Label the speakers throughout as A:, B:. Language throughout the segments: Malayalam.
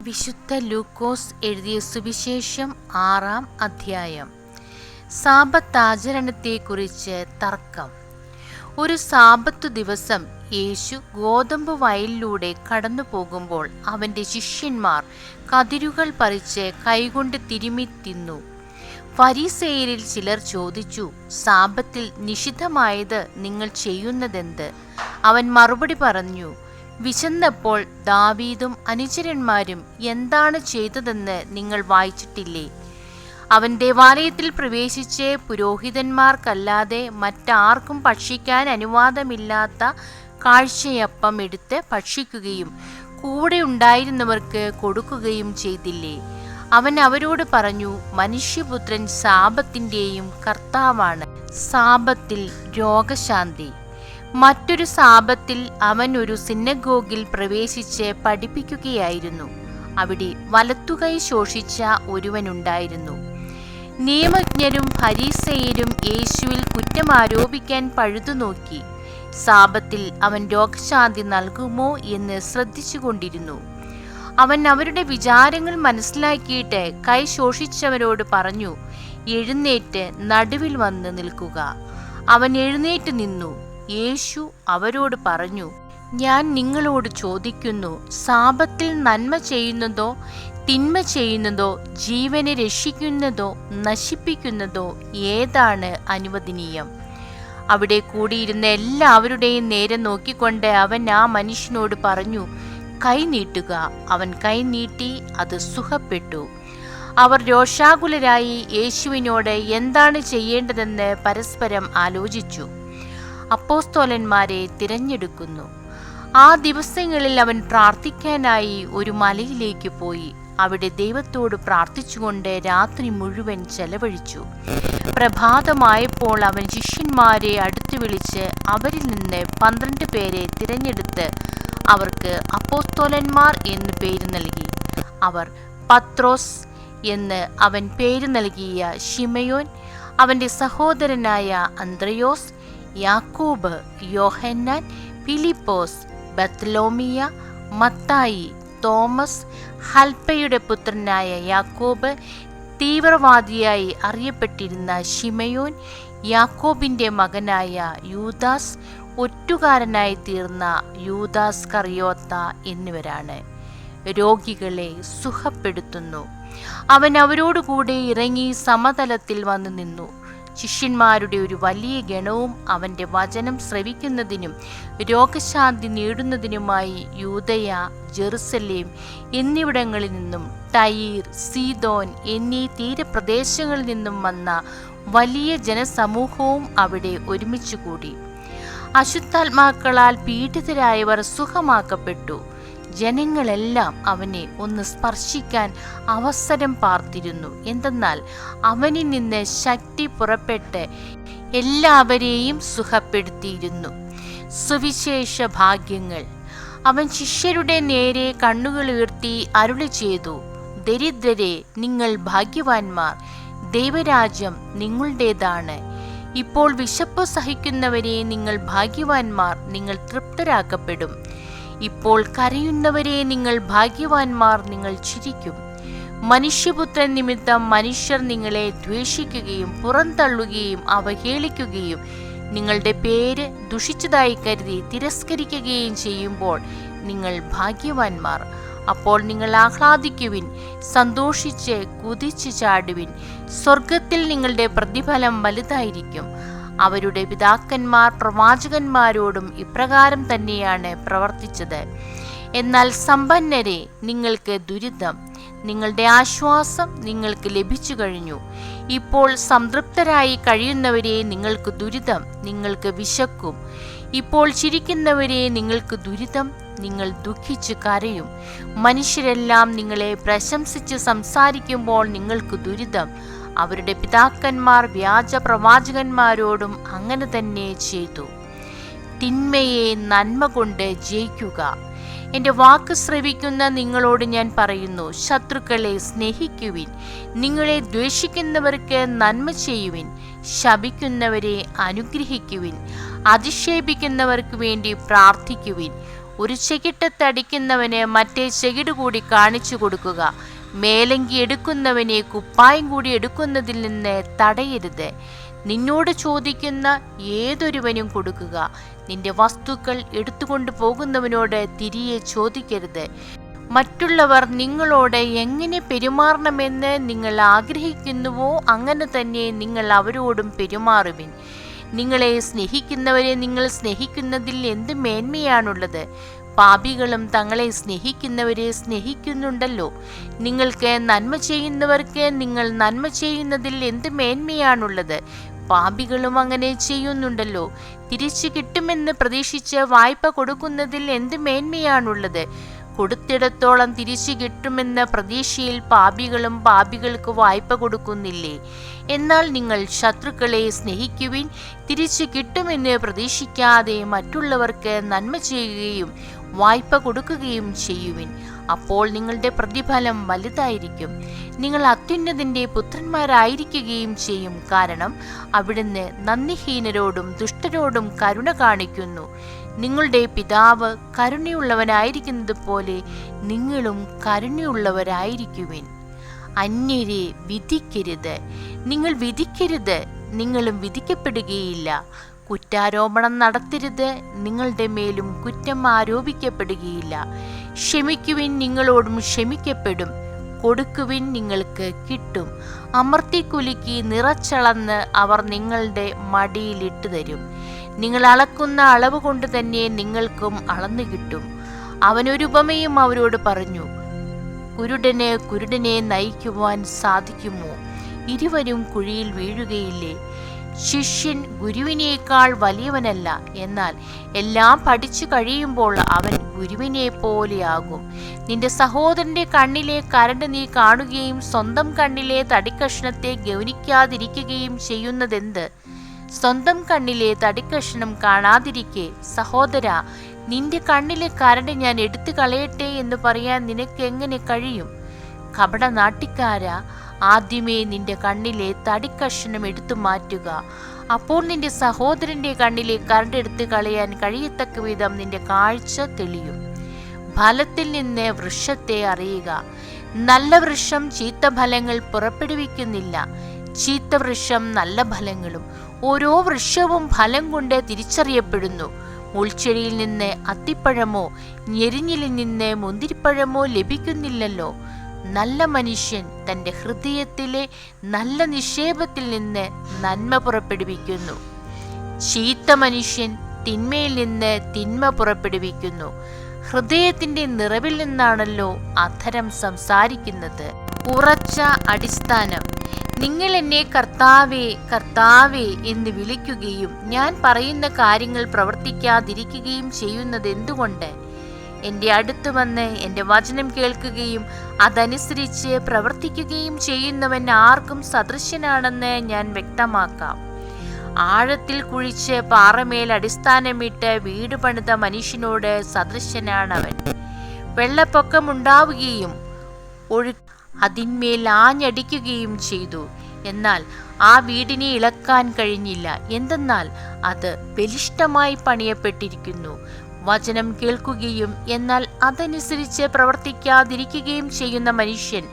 A: വിശുദ്ധ ലൂക്കോസ് എഴുതിയ സുവിശേഷം ആറാം അധ്യായം. സാപത്താചരണത്തെക്കുറിച്ച് തർക്കം. ഒരു സാപത്തു ദിവസം യേശു ഗോതമ്പ് വയലിലൂടെ കടന്നു പോകുമ്പോൾ അവന്റെ ശിഷ്യന്മാർ കതിരുകൾ പറിച്ച് കൈകൊണ്ട് തിരുമി തിന്നു. ഫരീസേയരിൽ ചിലർ ചോദിച്ചു സാപത്തിൽ നിഷിദ്ധമായത് നിങ്ങൾ ചെയ്യുന്നതെന്ത്? അവൻ മറുപടി പറഞ്ഞു വിശന്നപ്പോൾ ദാവീദും അനുചരന്മാരും എന്താണ് ചെയ്തതെന്ന് നിങ്ങൾ വായിച്ചിട്ടില്ലേ? അവൻ ദേവാലയത്തിൽ പ്രവേശിച്ച് പുരോഹിതന്മാർക്കല്ലാതെ മറ്റാർക്കും ഭക്ഷിക്കാൻ അനുവാദമില്ലാത്ത കാഴ്ചയപ്പം എടുത്ത് ഭക്ഷിക്കുകയും കൂടെ ഉണ്ടായിരുന്നവർക്ക് കൊടുക്കുകയും ചെയ്തില്ലേ? അവൻ അവരോട് പറഞ്ഞു മനുഷ്യപുത്രൻ സാപത്തിന്റെയും കർത്താവാണ്. സാപത്തിൽ രോഗശാന്തി. മറ്റൊരു സാപത്തിൽ അവൻ ഒരു സിന്നഗോഗിൽ പ്രവേശിച്ച് പഠിപ്പിക്കുകയായിരുന്നു. അവിടെ വലത്തുകൈ ശോഷിച്ച ഒരുവനുണ്ടായിരുന്നു. നിയമജ്ഞരും ഫരീസയരും യേശുവിൽ കുറ്റം ആരോപിക്കാൻ പഴുതു നോക്കി സാപത്തിൽ അവൻ രോഗശാന്തി നൽകുമോ എന്ന് ശ്രദ്ധിച്ചുകൊണ്ടിരുന്നു. അവൻ അവരുടെ വിചാരങ്ങൾ മനസ്സിലാക്കിയിട്ട് കൈ ശോഷിച്ചവരോട് പറഞ്ഞു എഴുന്നേറ്റ് നടുവിൽ വന്ന് നിൽക്കുക. അവൻ എഴുന്നേറ്റ് നിന്നു. യേശു അവരോട് പറഞ്ഞു ഞാൻ നിങ്ങളോട് ചോദിക്കുന്നു സാപത്തിൽ നന്മ ചെയ്യുന്നതോ തിന്മ ചെയ്യുന്നതോ ജീവനെ രക്ഷിക്കുന്നതോ നശിപ്പിക്കുന്നതോ ഏതാണ് അനുവദനീയം? അവിടെ കൂടിയിരുന്ന എല്ലാവരുടെയും നേരെ നോക്കിക്കൊണ്ട് അവൻ ആ മനുഷ്യനോട് പറഞ്ഞു കൈ നീട്ടുക. അവൻ കൈ നീട്ടി അത് സുഖപ്പെട്ടു. അവർ രോഷാകുലരായി യേശുവിനോട് എന്താണ് ചെയ്യേണ്ടതെന്ന് പരസ്പരം ആലോചിച്ചു. അപ്പോസ്തോലന്മാരെ തിരഞ്ഞെടുക്കുന്നു. ആ ദിവസങ്ങളിൽ അവൻ പ്രാർത്ഥിക്കാനായി ഒരു മലയിലേക്ക് പോയി. അവിടെ ദൈവത്തോട് പ്രാർത്ഥിച്ചുകൊണ്ട് രാത്രി മുഴുവൻ ചെലവഴിച്ചു. പ്രഭാതമായപ്പോൾ അവൻ ശിഷ്യന്മാരെ അടുത്തു വിളിച്ച് അവരിൽ നിന്ന് പന്ത്രണ്ട് പേരെ തിരഞ്ഞെടുത്ത് അവർക്ക് അപ്പോസ്തോലന്മാർ എന്ന് പേര് നൽകി. അവർ പത്രോസ് എന്ന് അവൻ പേര് നൽകിയ ഷിമയോൻ അവന്റെ സഹോദരനായ അന്ത്രയോസ് യാക്കൂബ് യോഹന്നാൻ ഫിലിപ്പോസ് ബത്ലോമിയ മത്തായി തോമസ് ഹൽപ്പയുടെ പുത്രനായ യാക്കോബ് തീവ്രവാദിയായി അറിയപ്പെട്ടിരുന്ന ഷിമയോൻ യാക്കോബിന്റെ മകനായ യൂദാസ് ഒറ്റുകാരനായി തീർന്ന യൂദാസ് കറിയോത്ത എന്നിവരാണ്. രോഗികളെ സുഖപ്പെടുത്തുന്നു. അവൻ അവരോടുകൂടെ ഇറങ്ങി സമതലത്തിൽ വന്നു നിന്നു. ശിഷ്യന്മാരുടെ ഒരു വലിയ ഗണവും അവന്റെ വചനം ശ്രവിക്കുന്നതിനും രോഗശാന്തി നേടുന്നതിനുമായി യൂതയ ജെറുസലേം എന്നിവിടങ്ങളിൽ നിന്നും ടൈർ സീതോൻ എന്നീ തീരപ്രദേശങ്ങളിൽ നിന്നും വന്ന വലിയ ജനസമൂഹവും അവിടെ ഒരുമിച്ചുകൂടി. അശുദ്ധാത്മാക്കളാൽ പീഡിതരായവർ സുഖമാക്കപ്പെട്ടു. ജനങ്ങളെല്ലാം അവനെ ഒന്ന് സ്പർശിക്കാൻ അവസരം പാർത്തിരുന്നു. എന്തെന്നാൽ അവനിൽ നിന്ന് ശക്തി പുറപ്പെട്ട് എല്ലാവരെയും സുഖപ്പെടുത്തിയിരുന്നു. സുവിശേഷ ഭാഗ്യങ്ങൾ. അവൻ ശിഷ്യരുടെ നേരെ കണ്ണുകൾ ഉയർത്തി അരുളി ചെയ്തു ദരിദ്രരെ നിങ്ങൾ ഭാഗ്യവാന്മാർ. ദൈവരാജ്യം നിങ്ങളുടേതാണ്. ഇപ്പോൾ വിശപ്പ് സഹിക്കുന്നവരെ നിങ്ങൾ ഭാഗ്യവാന്മാർ നിങ്ങൾ തൃപ്തരാക്കപ്പെടും. ഇപ്പോൾ കരയുന്നവരെ നിങ്ങൾ ഭാഗ്യവാന്മാർ നിങ്ങൾ ചിരിക്കും. മനുഷ്യപുത്രൻ നിമിത്തം മനുഷ്യർ നിങ്ങളെ ദ്വേഷിക്കുകയും പുറന്തള്ളുകയും അവഹേളിക്കുകയും നിങ്ങളുടെ പേര് ദുഷിച്ചതായി കരുതി തിരസ്കരിക്കുകയും ചെയ്യുമ്പോൾ നിങ്ങൾ ഭാഗ്യവാന്മാർ. അപ്പോൾ നിങ്ങൾ ആഹ്ലാദിക്കുവിൻ സന്തോഷിച്ച് കുതിച്ചു ചാടുവിൻ. സ്വർഗത്തിൽ നിങ്ങളുടെ പ്രതിഫലം വലുതായിരിക്കും. അവരുടെ പിതാക്കന്മാർ പ്രവാചകന്മാരോടും ഇപ്രകാരം തന്നെയാണ് പ്രവർത്തിച്ചത്. എന്നാൽ സമ്പന്നരെ നിങ്ങൾക്ക് ദുരിതം നിങ്ങളുടെ ആശ്വാസം നിങ്ങൾക്ക് ലഭിച്ചു കഴിഞ്ഞു. ഇപ്പോൾ സംതൃപ്തരായി കഴിയുന്നവരെ നിങ്ങൾക്ക് ദുരിതം നിങ്ങൾക്ക് വിശക്കും. ഇപ്പോൾ ചിരിക്കുന്നവരെ നിങ്ങൾക്ക് ദുരിതം നിങ്ങൾ ദുഃഖിച്ച് കരയും. മനുഷ്യരെല്ലാം നിങ്ങളെ പ്രശംസിച്ച് സംസാരിക്കുമ്പോൾ നിങ്ങൾക്ക് ദുരിതം അവരുടെ പിതാക്കന്മാർ വ്യാജ പ്രവാചകന്മാരോടും അങ്ങനെ തന്നെ ചെയ്തു. തിന്മയെ നന്മ കൊണ്ട് ജയിക്കുക. എന്റെ വാക്ക് ശ്രവിക്കുന്ന നിങ്ങളോട് ഞാൻ പറയുന്നു ശത്രുക്കളെ സ്നേഹിക്കുവിൻ. നിങ്ങളെ ദ്വേഷിക്കുന്നവർക്ക് നന്മ ചെയ്യുവിൻ. ശപിക്കുന്നവരെ അനുഗ്രഹിക്കുവിൻ. അധിക്ഷേപിക്കുന്നവർക്ക് വേണ്ടി പ്രാർത്ഥിക്കുവിൻ. ഒരു ചെകിട്ടത്തടിക്കുന്നവന് മറ്റേ ചെകിട് കൂടി കാണിച്ചു കൊടുക്കുക. മേലങ്കി എടുക്കുന്നവനെ കുപ്പായം കൂടി എടുക്കുന്നതിൽ നിന്ന് തടയരുത്. നിന്നോട് ചോദിക്കുന്ന ഏതൊരുവനും കൊടുക്കുക. നിന്റെ വസ്തുക്കൾ എടുത്തുകൊണ്ട് പോകുന്നവനോട് തിരികെ ചോദിക്കരുത്. മറ്റുള്ളവർ നിങ്ങളോട് എങ്ങനെ പെരുമാറണമെന്ന് നിങ്ങൾ ആഗ്രഹിക്കുന്നുവോ അങ്ങനെ തന്നെ നിങ്ങൾ അവരോടും പെരുമാറുവിൻ. നിങ്ങളെ സ്നേഹിക്കുന്നവരെ നിങ്ങൾ സ്നേഹിക്കുന്നതിൽ എന്ത് മേന്മയാണുള്ളത്? പാപികളും തങ്ങളെ സ്നേഹിക്കുന്നവരെ സ്നേഹിക്കുന്നുണ്ടല്ലോ. നിങ്ങൾക്ക് നന്മ ചെയ്യുന്നവർക്ക് നിങ്ങൾ നന്മ ചെയ്യുന്നതിൽ എന്ത് മേന്മയാണുള്ളത്? പാപികളും അങ്ങനെ ചെയ്യുന്നുണ്ടല്ലോ. തിരിച്ചു കിട്ടുമെന്ന് പ്രതീക്ഷിച്ച് വായ്പ കൊടുക്കുന്നതിൽ എന്ത് മേന്മയാണുള്ളത്? കൊടുത്തിടത്തോളം തിരിച്ചു കിട്ടുമെന്ന പ്രതീക്ഷയിൽ പാപികളും പാപികൾക്ക് വായ്പ കൊടുക്കുന്നില്ലേ? എന്നാൽ നിങ്ങൾ ശത്രുക്കളെ സ്നേഹിക്കുവിൻ തിരിച്ചു കിട്ടുമെന്ന് പ്രതീക്ഷിക്കാതെ മറ്റുള്ളവർക്ക് നന്മ ചെയ്യുകയും വായ്പ കൊടുക്കുകയും ചെയ്യുവിൻ. അപ്പോൾ നിങ്ങളുടെ പ്രതിഫലം വലുതായിരിക്കും. നിങ്ങൾ അത്യുന്നതിന്റെ പുത്രന്മാരായിരിക്കുകയും ചെയ്യും. കാരണം അവിടുന്ന് നന്ദിഹീനരോടും ദുഷ്ടരോടും കരുണ കാണിക്കുന്നു. നിങ്ങളുടെ പിതാവ് കരുണയുള്ളവനായിരിക്കുന്നത് പോലെ നിങ്ങളും കരുണയുള്ളവരായിരിക്കുവിൻ. അന്യരെ വിധിക്കരുത്. നിങ്ങൾ വിധിക്കരുത്. നിങ്ങളും വിധിക്കപ്പെടുകയില്ല. കുറ്റാരോപണം നടത്തരുത്. നിങ്ങളുടെ മേലും കുറ്റം ആരോപിക്കപ്പെടുകയില്ല. ക്ഷമിക്കുവിൻ നിങ്ങളോടും ക്ഷമിക്കപ്പെടും. കൊടുക്കുവിൻ നിങ്ങൾക്ക് കിട്ടും. അമർത്തിക്കുലുക്കി നിറച്ചളന്ന് അവർ നിങ്ങളുടെ മടിയിലിട്ട് തരും. നിങ്ങൾ അളക്കുന്ന അളവ് കൊണ്ട് തന്നെ നിങ്ങൾക്കും അളന്നു കിട്ടും. അവനൊരുപമയും അവരോട് പറഞ്ഞു കുരുടന് കുരുടനെ നയിക്കുവാൻ സാധിക്കുമോ? ഇരുവരും കുഴിയിൽ വീഴുകയില്ലേ? ശിഷ്യൻ ഗുരുവിനേക്കാൾ വലിയവനല്ല. എന്നാൽ എല്ലാം പഠിച്ചു കഴിയുമ്പോൾ അവൻ ഗുരുവിനെ പോലെയാകും നിന്റെ സഹോദരന്റെ കണ്ണിലെ കരണ്ട് നീ കാണുകയും സ്വന്തം കണ്ണിലെ തടിക്കഷ്ണത്തെ ഗൗനിക്കാതിരിക്കുകയും ചെയ്യുന്നതെന്ത്? സ്വന്തം കണ്ണിലെ തടിക്കഷ്ണം കാണാതിരിക്കെ. സഹോദര നിന്റെ കണ്ണിലെ കരണ്ട് ഞാൻ എടുത്തു കളയട്ടെ എന്ന് പറയാൻ നിനക്ക് എങ്ങനെ കഴിയും? കപട നാട്ടിക്കാര ആദ്യമേ നിന്റെ കണ്ണിലെ തടിക്കഷ്ണം എടുത്തു മാറ്റുക. അപ്പോൾ നിന്റെ സഹോദരന്റെ കണ്ണിലെ കരണ്ട് എടുത്തു കളയാൻ കഴിയത്തക്ക വിധം നിന്റെ കാഴ്ച തെളിയും. ഫലത്തിൽ നിന്ന് വൃക്ഷത്തെ അറിയുക. നല്ല വൃക്ഷം ചീത്ത ഫലങ്ങൾ പുറപ്പെടുവിക്കുന്നില്ല. ചീത്ത വൃക്ഷം നല്ല ഫലങ്ങളും ഓരോ വൃക്ഷവും ഫലം കൊണ്ട് തിരിച്ചറിയപ്പെടുന്നു. മുൾച്ചെടിയിൽ നിന്ന് അത്തിപ്പഴമോ ഞെരിഞ്ഞിലിൽ നിന്ന് മുന്തിരിപ്പഴമോ ലഭിക്കുന്നില്ലല്ലോ. നല്ല മനുഷ്യൻ തന്റെ ഹൃദയത്തിലെ നല്ല നിക്ഷേപത്തിൽ നിന്ന് നന്മ പുറപ്പെടുവിക്കുന്നു. ചീത്ത മനുഷ്യൻ തിന്മയിൽ നിന്ന് തിന്മ പുറപ്പെടുവിക്കുന്നു. ഹൃദയത്തിന്റെ നിറവിൽ നിന്നാണല്ലോ അധരം സംസാരിക്കുന്നത്. ഉറച്ച അടിസ്ഥാനം. നിങ്ങൾ എന്നെ കർത്താവേ കർത്താവേ എന്ന് വിളിക്കുകയും ഞാൻ പറയുന്ന കാര്യങ്ങൾ പ്രവർത്തിക്കാതിരിക്കുകയും ചെയ്യുന്നത് എന്തുകൊണ്ട് എന്റെ അടുത്ത് വന്ന് എന്റെ വചനം കേൾക്കുകയും അതനുസരിച്ച് പ്രവർത്തിക്കുകയും ചെയ്യുന്നവൻ ആർക്കും സദൃശ്യനാണെന്ന് ഞാൻ വ്യക്തമാക്കാം. ആഴത്തിൽ കുഴിച്ച് പാറമേൽ അടിസ്ഥാനമിട്ട് വീട് പണിത മനുഷ്യനോട് സദൃശ്യനാണവൻ വെള്ളപ്പൊക്കമുണ്ടാവുകയും ഒഴു അതിന്മേൽ ആഞ്ഞടിക്കുകയും ചെയ്തു. എന്നാൽ ആ വീടിനെ ഇളക്കാൻ കഴിഞ്ഞില്ല. എന്തെന്നാൽ അത് ബലിഷ്ടമായി പണിയപ്പെട്ടിരിക്കുന്നു. വചനം കേൾക്കുകയും എന്നാൽ അതനുസരിച്ച് പ്രവർത്തിക്കാതിരിക്കുകയും ചെയ്യുന്ന മനുഷ്യൻ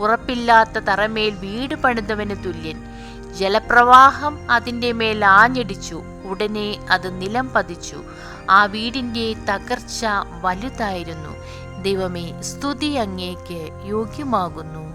A: ഉറപ്പില്ലാത്ത തറമേൽ വീട് പണിതവന് തുല്യൻ. ജലപ്രവാഹം അതിന്റെ മേൽ ആഞ്ഞടിച്ചു. ഉടനെ അത് നിലം പതിച്ചു. ആ വീടിന്റെ തകർച്ച വലുതായിരുന്നു. ദൈവമേ സ്തുതി അങ്ങേക്ക് യോഗ്യമാകുന്നു.